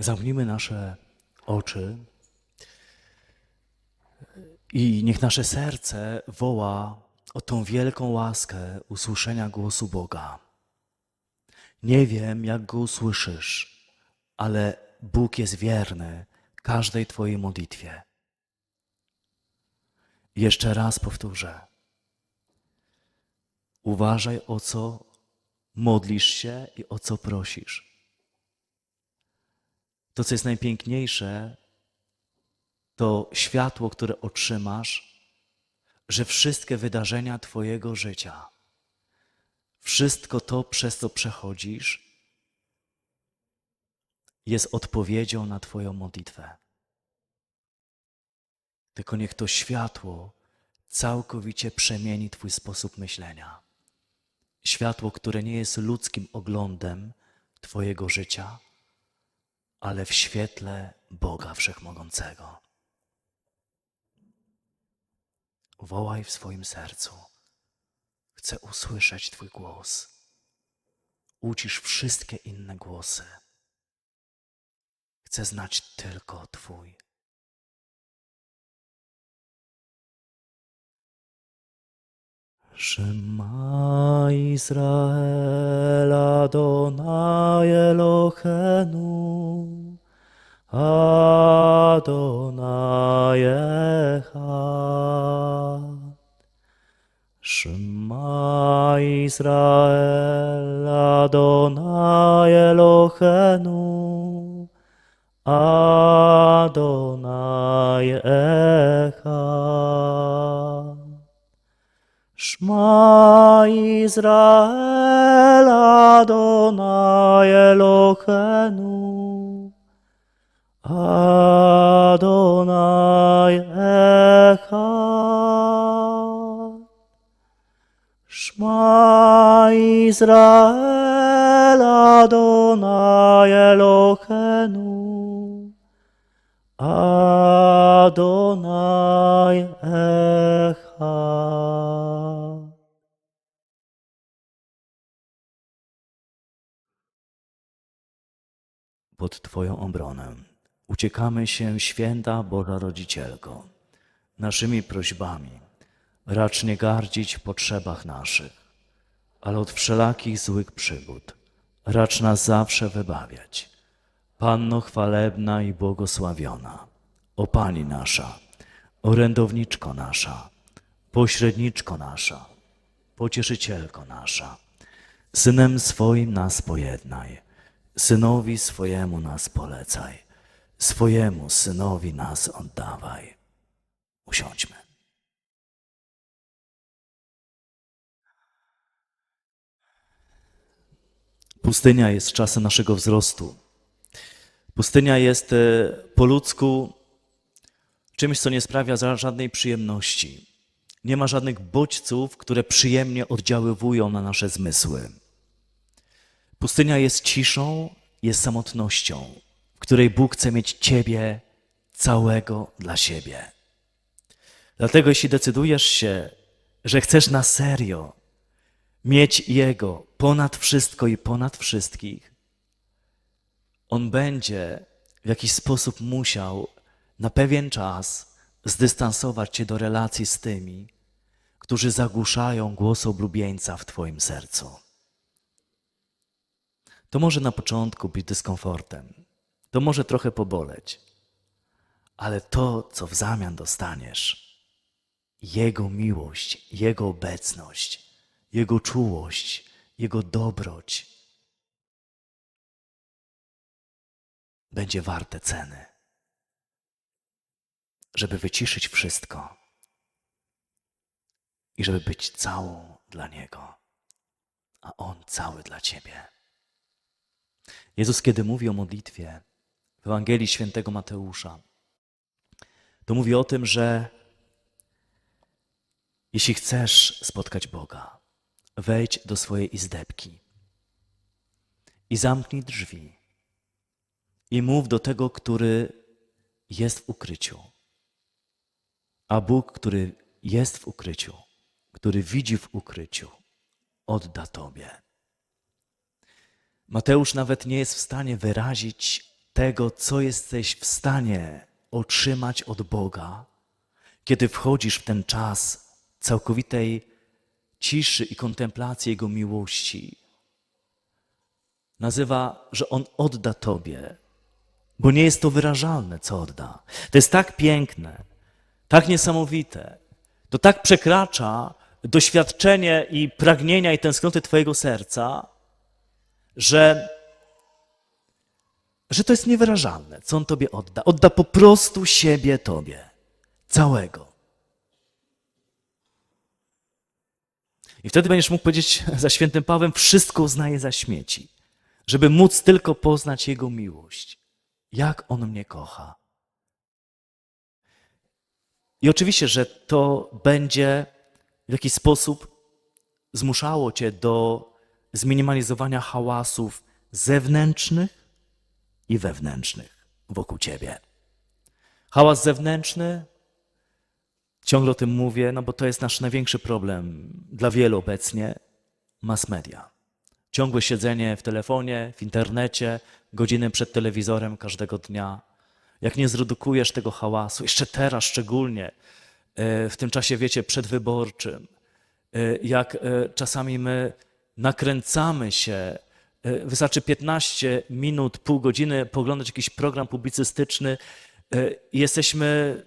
Zamknijmy nasze oczy i niech nasze serce woła o tą wielką łaskę usłyszenia głosu Boga. Nie wiem, jak go usłyszysz, ale Bóg jest wierny każdej Twojej modlitwie. Jeszcze raz powtórzę. Uważaj, o co modlisz się i o co prosisz. To, co jest najpiękniejsze, to światło, które otrzymasz, że wszystkie wydarzenia Twojego życia, wszystko to, przez co przechodzisz, jest odpowiedzią na Twoją modlitwę. Tylko niech to światło całkowicie przemieni Twój sposób myślenia. Światło, które nie jest ludzkim oglądem Twojego życia, ale w świetle Boga Wszechmogącego. Wołaj w swoim sercu. Chcę usłyszeć Twój głos. Ucisz wszystkie inne głosy. Chcę znać tylko Twój. Shema Israel Adonai Eloheinu Adonai Echad. Shema Israel Adonai Eloheinu Adonai Shma Israel Adonai Eloheinu. Adonai Echad. Shma Israel Adonai Eloheinu. Adonai Echad Pod Twoją obronę uciekamy się, święta Boża Rodzicielko, naszymi prośbami. Racz nie gardzić potrzebach naszych, ale od wszelakich złych przygód. Racz nas zawsze wybawiać. Panno chwalebna i błogosławiona, o Pani nasza, orędowniczko nasza, pośredniczko nasza, pocieszycielko nasza, Synem swoim nas pojednaj, synowi swojemu nas polecaj, swojemu synowi nas oddawaj. Usiądźmy. Pustynia jest czasem naszego wzrostu. Pustynia jest e, po ludzku czymś, co nie sprawia żadnej przyjemności. Nie ma żadnych bodźców, które przyjemnie oddziaływują na nasze zmysły. Pustynia jest ciszą, jest samotnością, w której Bóg chce mieć Ciebie całego dla siebie. Dlatego, jeśli decydujesz się, że chcesz na serio mieć Jego ponad wszystko i ponad wszystkich, On będzie w jakiś sposób musiał na pewien czas zdystansować Cię do relacji z tymi, którzy zagłuszają głos oblubieńca w Twoim sercu. To może na początku być dyskomfortem, to może trochę poboleć, ale to, co w zamian dostaniesz, Jego miłość, Jego obecność, Jego czułość, Jego dobroć, będzie warte ceny, żeby wyciszyć wszystko i żeby być całą dla Niego, a On cały dla Ciebie. Jezus, kiedy mówi o modlitwie w Ewangelii Świętego Mateusza, to mówi o tym, że jeśli chcesz spotkać Boga, wejdź do swojej izdebki i zamknij drzwi i mów do tego, który jest w ukryciu. A Bóg, który jest w ukryciu, który widzi w ukryciu, odda Tobie. Mateusz nawet nie jest w stanie wyrazić tego, co jesteś w stanie otrzymać od Boga, kiedy wchodzisz w ten czas całkowitej ciszy i kontemplacji Jego miłości. Nazywa, że On odda Tobie, bo nie jest to wyrażalne, co odda. To jest tak piękne, tak niesamowite. To tak przekracza doświadczenie i pragnienia i tęsknoty Twojego serca, że, że to jest niewyrażalne, co On Tobie odda. Odda po prostu siebie Tobie, całego. I wtedy będziesz mógł powiedzieć za świętym Pawłem, wszystko uznaję za śmieci, żeby móc tylko poznać Jego miłość. Jak On mnie kocha. I oczywiście, że to będzie w jakiś sposób zmuszało cię do zminimalizowania hałasów zewnętrznych i wewnętrznych wokół ciebie. Hałas zewnętrzny, ciągle o tym mówię, no bo to jest nasz największy problem dla wielu obecnie mass media. Ciągłe siedzenie w telefonie, w internecie, godziny przed telewizorem każdego dnia. Jak nie zredukujesz tego hałasu, jeszcze teraz szczególnie, e, w tym czasie, wiecie, przedwyborczym, e, jak e, czasami my nakręcamy się, e, wystarczy 15 minut, pół godziny poglądać jakiś program publicystyczny e, i jesteśmy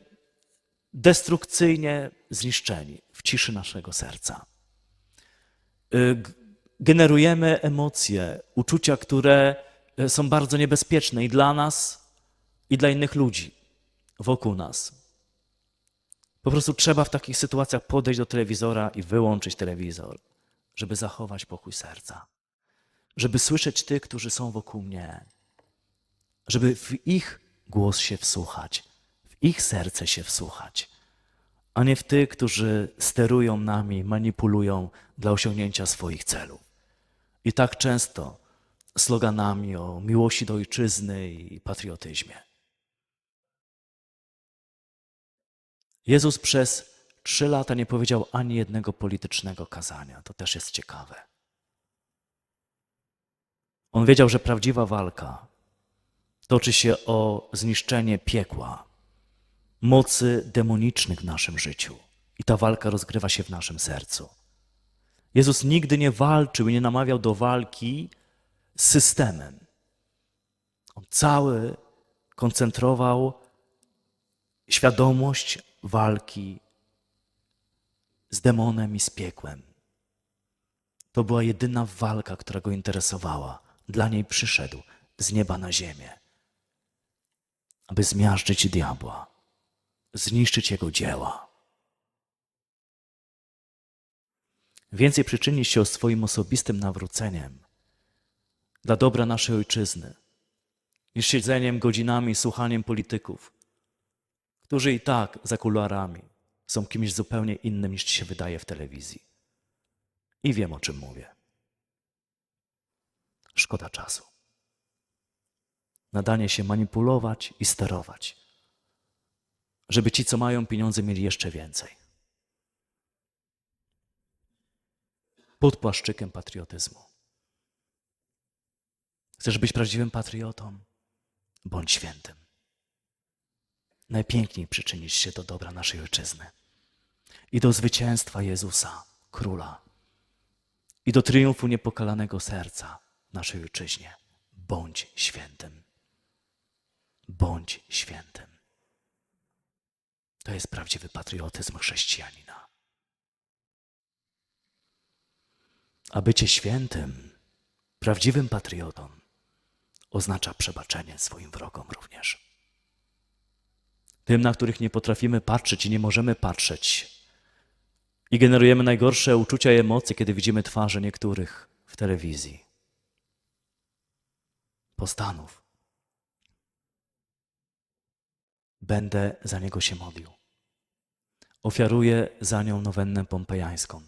destrukcyjnie zniszczeni w ciszy naszego serca. G- Generujemy emocje, uczucia, które są bardzo niebezpieczne i dla nas, i dla innych ludzi wokół nas. Po prostu trzeba w takich sytuacjach podejść do telewizora i wyłączyć telewizor, żeby zachować pokój serca, żeby słyszeć tych, którzy są wokół mnie, żeby w ich głos się wsłuchać, w ich serce się wsłuchać, a nie w tych, którzy sterują nami, manipulują dla osiągnięcia swoich celów. I tak często sloganami o miłości do ojczyzny i patriotyzmie. Jezus przez trzy lata nie powiedział ani jednego politycznego kazania. To też jest ciekawe. On wiedział, że prawdziwa walka toczy się o zniszczenie piekła, mocy demonicznych w naszym życiu. I ta walka rozgrywa się w naszym sercu. Jezus nigdy nie walczył i nie namawiał do walki z systemem. On cały koncentrował świadomość walki z demonem i z piekłem. To była jedyna walka, która go interesowała. Dla niej przyszedł z nieba na ziemię, aby zmiażdżyć diabła, zniszczyć jego dzieła. Więcej przyczynić się swoim osobistym nawróceniem dla dobra naszej ojczyzny, niż siedzeniem godzinami i słuchaniem polityków, którzy i tak za kuluarami są kimś zupełnie innym niż ci się wydaje w telewizji. I wiem o czym mówię. Szkoda czasu. Nadanie się manipulować i sterować, żeby ci, co mają pieniądze, mieli jeszcze więcej. Pod płaszczykiem patriotyzmu. Chcesz być prawdziwym patriotą? Bądź świętym. Najpiękniej przyczynisz się do dobra naszej ojczyzny i do zwycięstwa Jezusa, Króla, i do triumfu niepokalanego serca w naszej ojczyźnie. Bądź świętym. Bądź świętym. To jest prawdziwy patriotyzm chrześcijanina. A bycie świętym, prawdziwym patriotą oznacza przebaczenie swoim wrogom również. Tym, na których nie potrafimy patrzeć i nie możemy patrzeć. I generujemy najgorsze uczucia i emocje, kiedy widzimy twarze niektórych w telewizji. Postanów. Będę za niego się modlił. Ofiaruję za nią nowennę pompejańską.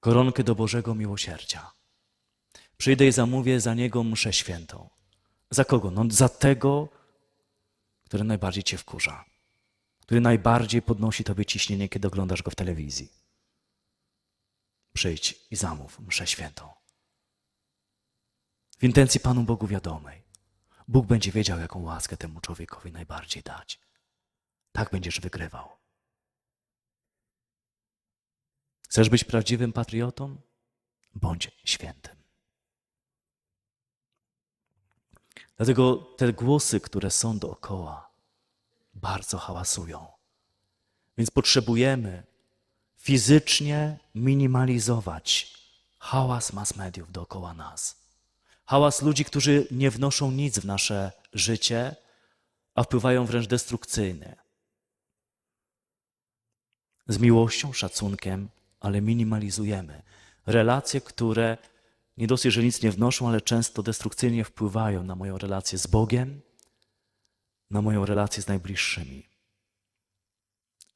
Koronkę do Bożego Miłosierdzia. Przyjdę i zamówię za niego mszę świętą. Za kogo? No za tego, który najbardziej cię wkurza, który najbardziej podnosi tobie ciśnienie, kiedy oglądasz go w telewizji. Przyjdź i zamów mszę świętą. W intencji Panu Bogu wiadomej. Bóg będzie wiedział, jaką łaskę temu człowiekowi najbardziej dać. Tak będziesz wygrywał. Chcesz być prawdziwym patriotą? Bądź świętym. Dlatego te głosy, które są dookoła, bardzo hałasują. Więc potrzebujemy fizycznie minimalizować hałas mass mediów dookoła nas. Hałas ludzi, którzy nie wnoszą nic w nasze życie, a wpływają wręcz destrukcyjnie. Z miłością, szacunkiem, ale minimalizujemy relacje, które nie dosyć, że nic nie wnoszą, ale często destrukcyjnie wpływają na moją relację z Bogiem, na moją relację z najbliższymi.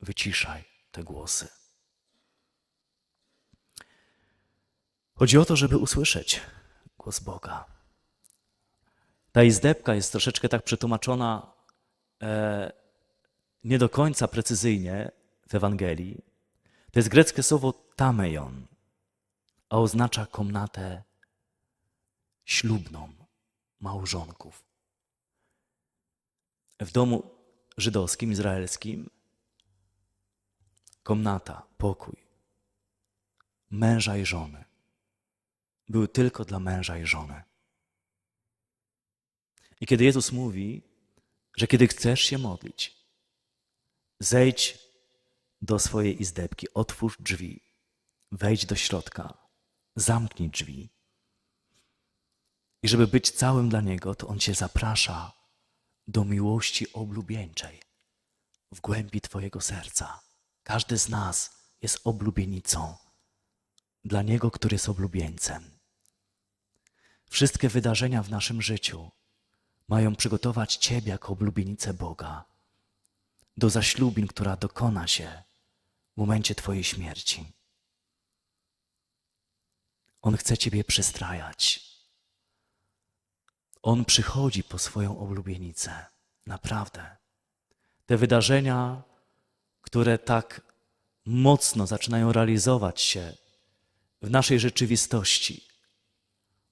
Wyciszaj te głosy. Chodzi o to, żeby usłyszeć głos Boga. Ta izdebka jest troszeczkę tak przetłumaczona e, nie do końca precyzyjnie w Ewangelii. To jest greckie słowo tameion, a oznacza komnatę ślubną małżonków. W domu żydowskim, izraelskim komnata, pokój męża i żony były tylko dla męża i żony. I kiedy Jezus mówi, że kiedy chcesz się modlić, zejdź do swojej izdebki, otwórz drzwi, wejdź do środka, zamknij drzwi. I żeby być całym dla Niego, to On Cię zaprasza do miłości oblubieńczej w głębi Twojego serca. Każdy z nas jest oblubienicą dla Niego, który jest oblubieńcem. Wszystkie wydarzenia w naszym życiu mają przygotować Ciebie jako oblubienicę Boga do zaślubin, która dokona się w momencie Twojej śmierci. On chce Ciebie przystrajać. On przychodzi po swoją oblubienicę. Naprawdę. Te wydarzenia, które tak mocno zaczynają realizować się w naszej rzeczywistości,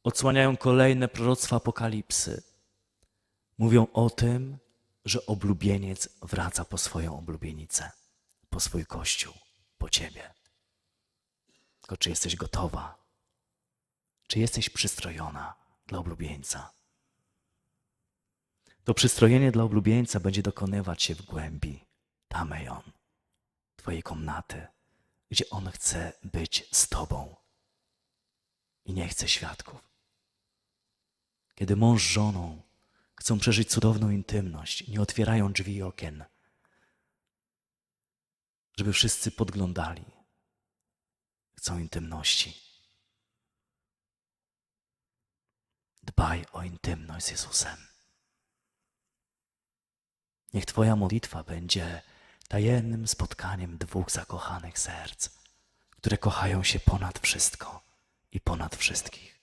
odsłaniają kolejne proroctwa apokalipsy. Mówią o tym, że oblubieniec wraca po swoją oblubienicę, po swój kościół, po ciebie. Tylko czy jesteś gotowa? Czy jesteś przystrojona dla oblubieńca? To przystrojenie dla oblubieńca będzie dokonywać się w głębi Tamejon, Twojej komnaty, gdzie On chce być z Tobą i nie chce świadków. Kiedy mąż z żoną chcą przeżyć cudowną intymność, nie otwierają drzwi i okien, żeby wszyscy podglądali. Chcą intymności. Dbaj o intymność z Jezusem. Niech Twoja modlitwa będzie tajemnym spotkaniem dwóch zakochanych serc, które kochają się ponad wszystko i ponad wszystkich.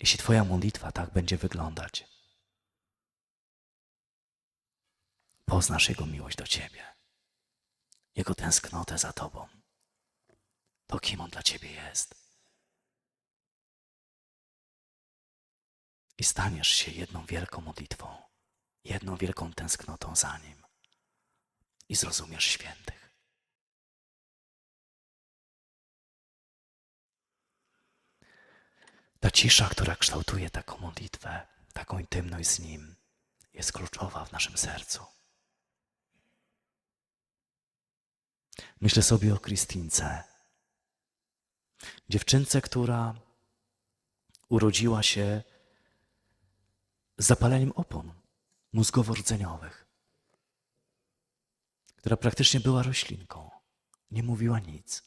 Jeśli Twoja modlitwa tak będzie wyglądać, poznasz Jego miłość do Ciebie, Jego tęsknotę za Tobą, to kim On dla Ciebie jest. I staniesz się jedną wielką modlitwą, jedną wielką tęsknotą za Nim i zrozumiesz świętych. Ta cisza, która kształtuje taką modlitwę, taką intymność z Nim, jest kluczowa w naszym sercu. Myślę sobie o Krystince, dziewczynce, która urodziła się zapaleniem opon mózgowo-rdzeniowych, która praktycznie była roślinką, nie mówiła nic.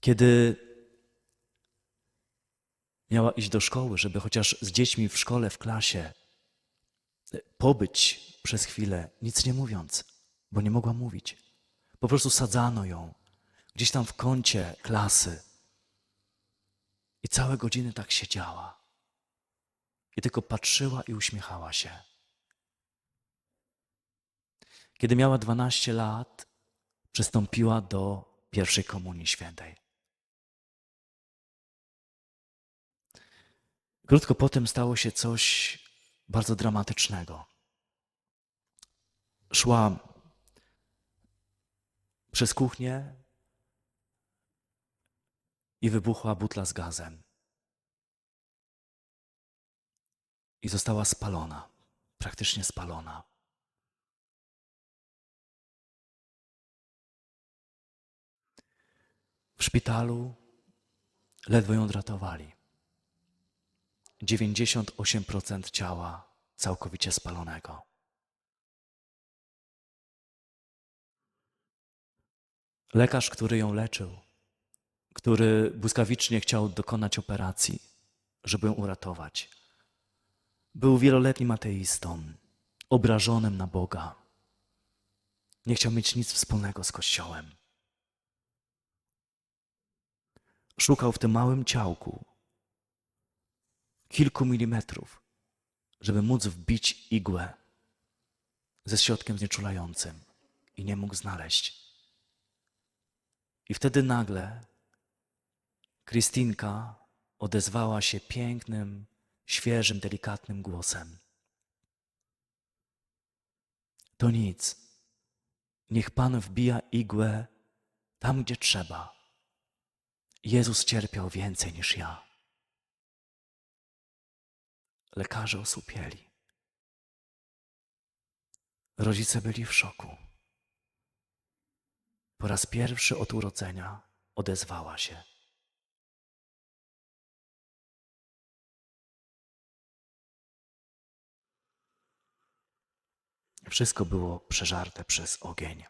Kiedy miała iść do szkoły, żeby chociaż z dziećmi w szkole, w klasie pobyć przez chwilę, nic nie mówiąc, bo nie mogła mówić. Po prostu sadzano ją gdzieś tam w kącie klasy i całe godziny tak siedziała. I tylko patrzyła i uśmiechała się. Kiedy miała 12 lat, przystąpiła do pierwszej komunii świętej. Krótko potem stało się coś bardzo dramatycznego. Szła przez kuchnię i wybuchła butla z gazem. I została spalona, praktycznie spalona. W szpitalu ledwo ją ratowali. 98% ciała całkowicie spalonego. Lekarz, który ją leczył, który błyskawicznie chciał dokonać operacji, żeby ją uratować, był wieloletnim ateistą, obrażonym na Boga. Nie chciał mieć nic wspólnego z Kościołem. Szukał w tym małym ciałku kilku milimetrów, żeby móc wbić igłę ze środkiem znieczulającym i nie mógł znaleźć. I wtedy nagle Krystinka odezwała się pięknym, świeżym, delikatnym głosem. To nic. Niech Pan wbija igłę tam, gdzie trzeba. Jezus cierpiał więcej niż ja. Lekarze osłupieli. Rodzice byli w szoku. Po raz pierwszy od urodzenia odezwała się. Wszystko było przeżarte przez ogień.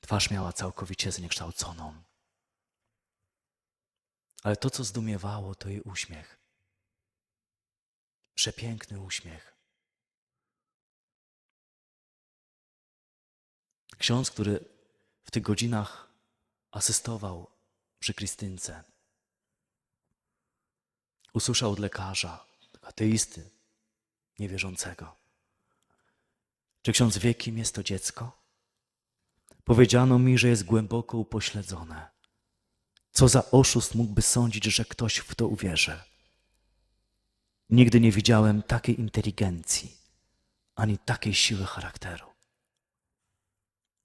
Twarz miała całkowicie zniekształconą. Ale to, co zdumiewało, to jej uśmiech. Przepiękny uśmiech. Ksiądz, który w tych godzinach asystował przy Krystynce, usłyszał od lekarza, ateisty, niewierzącego. Czy ksiądz wie, kim jest to dziecko? Powiedziano mi, że jest głęboko upośledzone. Co za oszust mógłby sądzić, że ktoś w to uwierzy? Nigdy nie widziałem takiej inteligencji, ani takiej siły charakteru.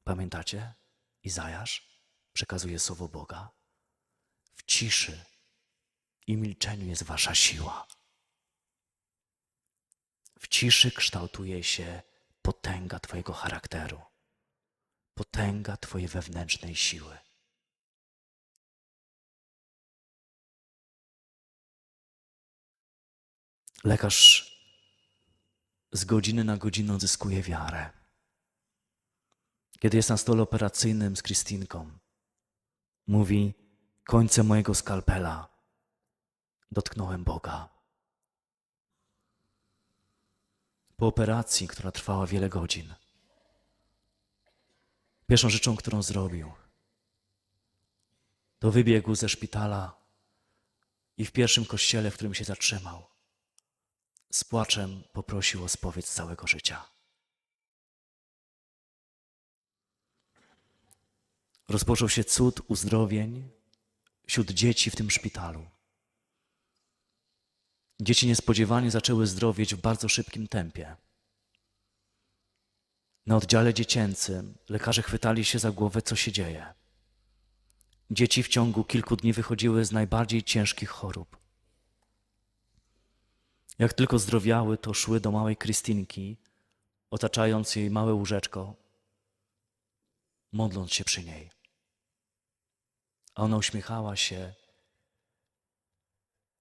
Pamiętacie? Izajasz przekazuje słowo Boga. W ciszy i milczeniu jest wasza siła. W ciszy kształtuje się potęga Twojego charakteru, potęga Twojej wewnętrznej siły. Lekarz z godziny na godzinę odzyskuje wiarę. Kiedy jest na stole operacyjnym z Krystynką, mówi: Końcem mojego skalpela dotknąłem Boga. Po operacji, która trwała wiele godzin, pierwszą rzeczą, którą zrobił, to wybiegł ze szpitala i w pierwszym kościele, w którym się zatrzymał, z płaczem poprosił o spowiedź całego życia. Rozpoczął się cud uzdrowień wśród dzieci w tym szpitalu. Dzieci niespodziewanie zaczęły zdrowieć w bardzo szybkim tempie. Na oddziale dziecięcym lekarze chwytali się za głowę, co się dzieje. Dzieci w ciągu kilku dni wychodziły z najbardziej ciężkich chorób. Jak tylko zdrowiały, to szły do małej Krystynki, otaczając jej małe łóżeczko, modląc się przy niej. A ona uśmiechała się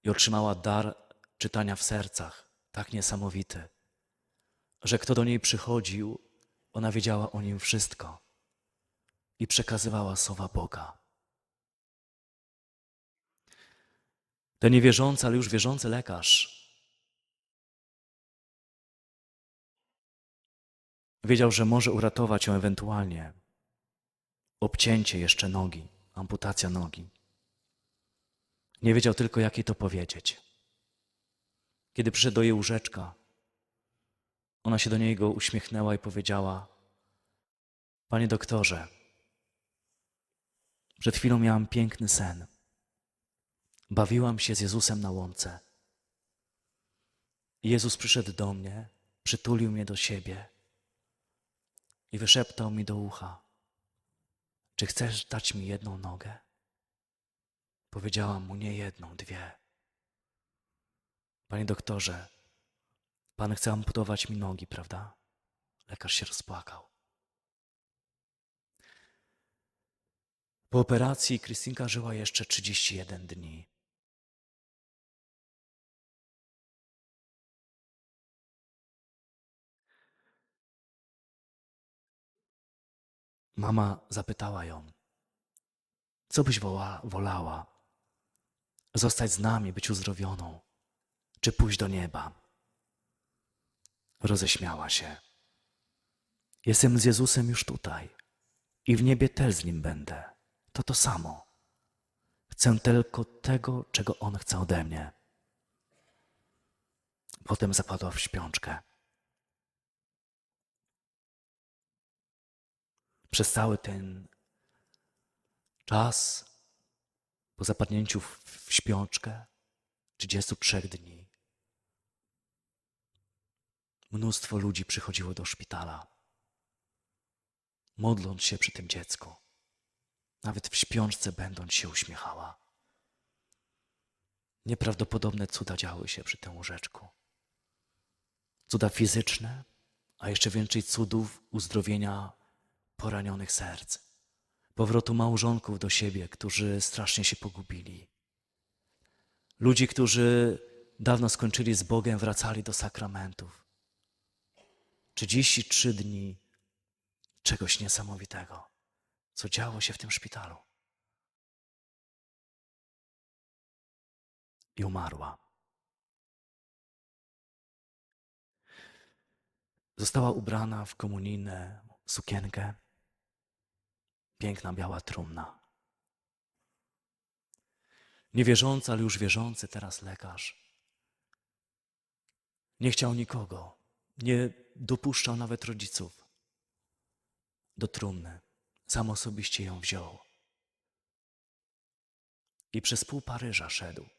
i otrzymała dar czytania w sercach, tak niesamowity, że kto do niej przychodził, ona wiedziała o nim wszystko i przekazywała słowa Boga. Ten niewierzący, ale już wierzący lekarz wiedział, że może uratować ją ewentualnie obcięcie jeszcze nogi, amputacja nogi. Nie wiedział tylko, jak jej to powiedzieć. Kiedy przyszedł do jej łóżeczka, ona się do niego uśmiechnęła i powiedziała: Panie doktorze, przed chwilą miałam piękny sen. Bawiłam się z Jezusem na łące Jezus przyszedł do mnie, przytulił mnie do siebie i wyszeptał mi do ucha: Czy chcesz dać mi jedną nogę? Powiedziałam mu nie jedną, dwie. Panie doktorze, pan chce amputować mi nogi, prawda? Lekarz się rozpłakał. Po operacji Krystynka żyła jeszcze 31 dni. Mama zapytała ją, co byś woła, wolała? Zostać z nami, być uzdrowioną, czy pójść do nieba? Roześmiała się. Jestem z Jezusem już tutaj i w niebie też z Nim będę. To to samo. Chcę tylko tego, czego On chce ode mnie. Potem zapadła w śpiączkę. Przez cały ten czas, po zapadnięciu w, śpiączkę, 33 dni, mnóstwo ludzi przychodziło do szpitala, modląc się przy tym dziecku. Nawet w śpiączce będąc się uśmiechała. Nieprawdopodobne cuda działy się przy tym łóżeczku. Cuda fizyczne, a jeszcze więcej cudów uzdrowienia poranionych serc, powrotu małżonków do siebie, którzy strasznie się pogubili. Ludzi, którzy dawno skończyli z Bogiem, wracali do sakramentów. 33 dni czegoś niesamowitego, co działo się w tym szpitalu. I umarła. Została ubrana w komunijną sukienkę, piękna biała trumna. Niewierzący, ale już wierzący teraz lekarz. Nie chciał nikogo, nie dopuszczał nawet rodziców do trumny. Sam osobiście ją wziął. I przez pół Paryża szedł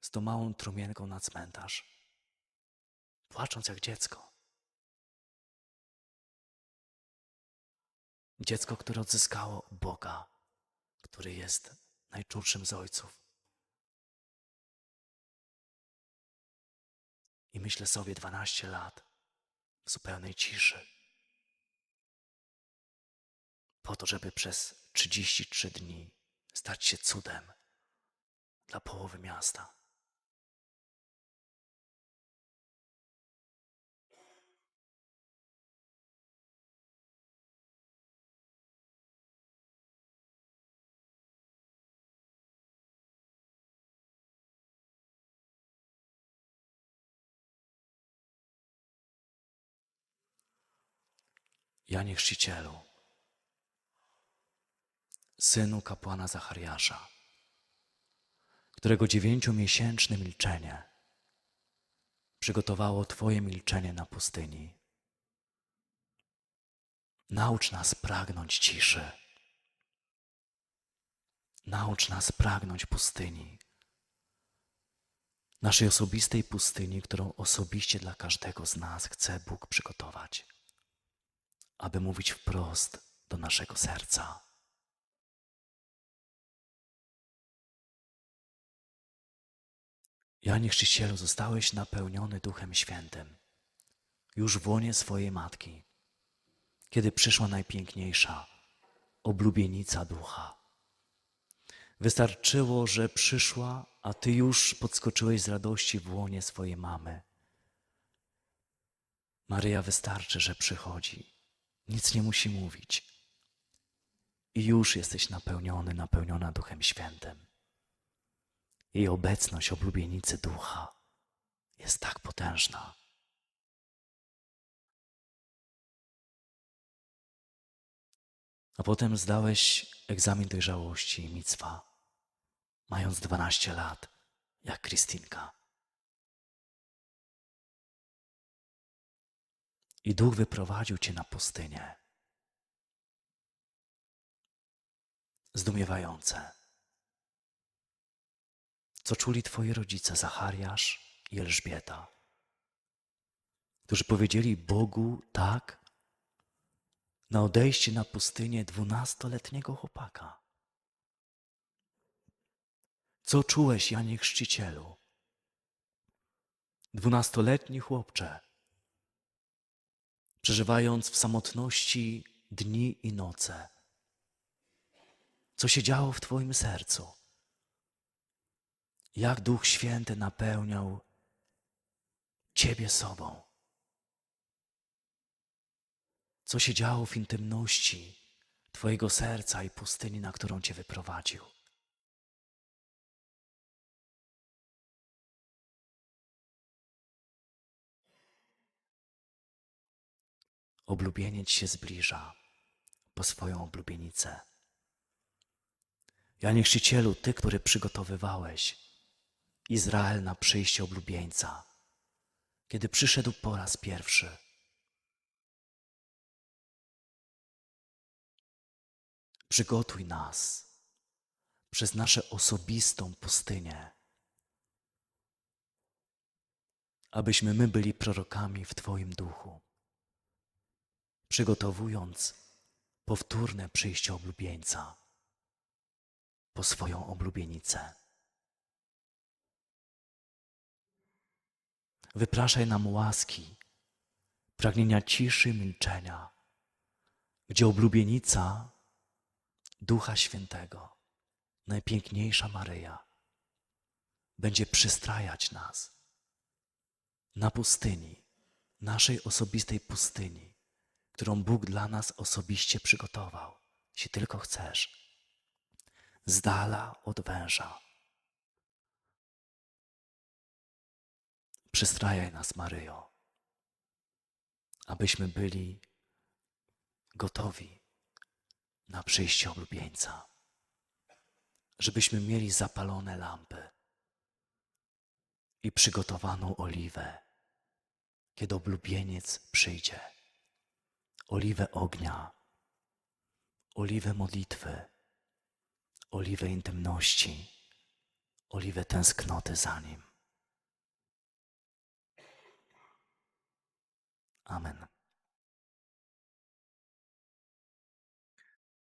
z tą małą trumienką na cmentarz, płacząc jak dziecko. Dziecko, które odzyskało Boga, który jest najczulszym z ojców. I myślę sobie 12 lat w zupełnej ciszy. Po to, żeby przez 33 dni stać się cudem dla połowy miasta. Janie Chrzcicielu, synu kapłana Zachariasza, którego dziewięciomiesięczne milczenie przygotowało Twoje milczenie na pustyni. Naucz nas pragnąć ciszy. Naucz nas pragnąć pustyni. Naszej osobistej pustyni, którą osobiście dla każdego z nas chce Bóg przygotować aby mówić wprost do naszego serca. Janie Chrzcicielu, zostałeś napełniony Duchem Świętym już w łonie swojej matki, kiedy przyszła najpiękniejsza oblubienica Ducha. Wystarczyło, że przyszła, a ty już podskoczyłeś z radości w łonie swojej mamy. Maryja wystarczy, że przychodzi nic nie musi mówić. I już jesteś napełniony, napełniona Duchem Świętym. Jej obecność oblubienicy Ducha jest tak potężna. A potem zdałeś egzamin dojrzałości i micwa, mając 12 lat, jak Krystynka. I Duch wyprowadził cię na pustynię. Zdumiewające. Co czuli twoi rodzice, Zachariasz i Elżbieta, którzy powiedzieli Bogu tak na odejście na pustynię dwunastoletniego chłopaka. Co czułeś, Janie Chrzcicielu? Dwunastoletni chłopcze, przeżywając w samotności dni i noce. Co się działo w Twoim sercu? Jak Duch Święty napełniał Ciebie sobą? Co się działo w intymności Twojego serca i pustyni, na którą Cię wyprowadził? Oblubieniec się zbliża po swoją oblubienicę. Janie Chrzcicielu, Ty, który przygotowywałeś Izrael na przyjście oblubieńca, kiedy przyszedł po raz pierwszy, przygotuj nas przez nasze osobistą pustynię, abyśmy my byli prorokami w Twoim duchu, przygotowując powtórne przyjście oblubieńca po swoją oblubienicę. Wypraszaj nam łaski, pragnienia ciszy, milczenia, gdzie oblubienica Ducha Świętego, najpiękniejsza Maryja, będzie przystrajać nas na pustyni, naszej osobistej pustyni, którą Bóg dla nas osobiście przygotował, jeśli tylko chcesz z dala od węża. Przystrajaj nas, Maryjo, abyśmy byli gotowi na przyjście oblubieńca, żebyśmy mieli zapalone lampy i przygotowaną oliwę, kiedy oblubieniec przyjdzie. Oliwę ognia, oliwę modlitwy, oliwę intymności, oliwę tęsknoty za Nim. Amen.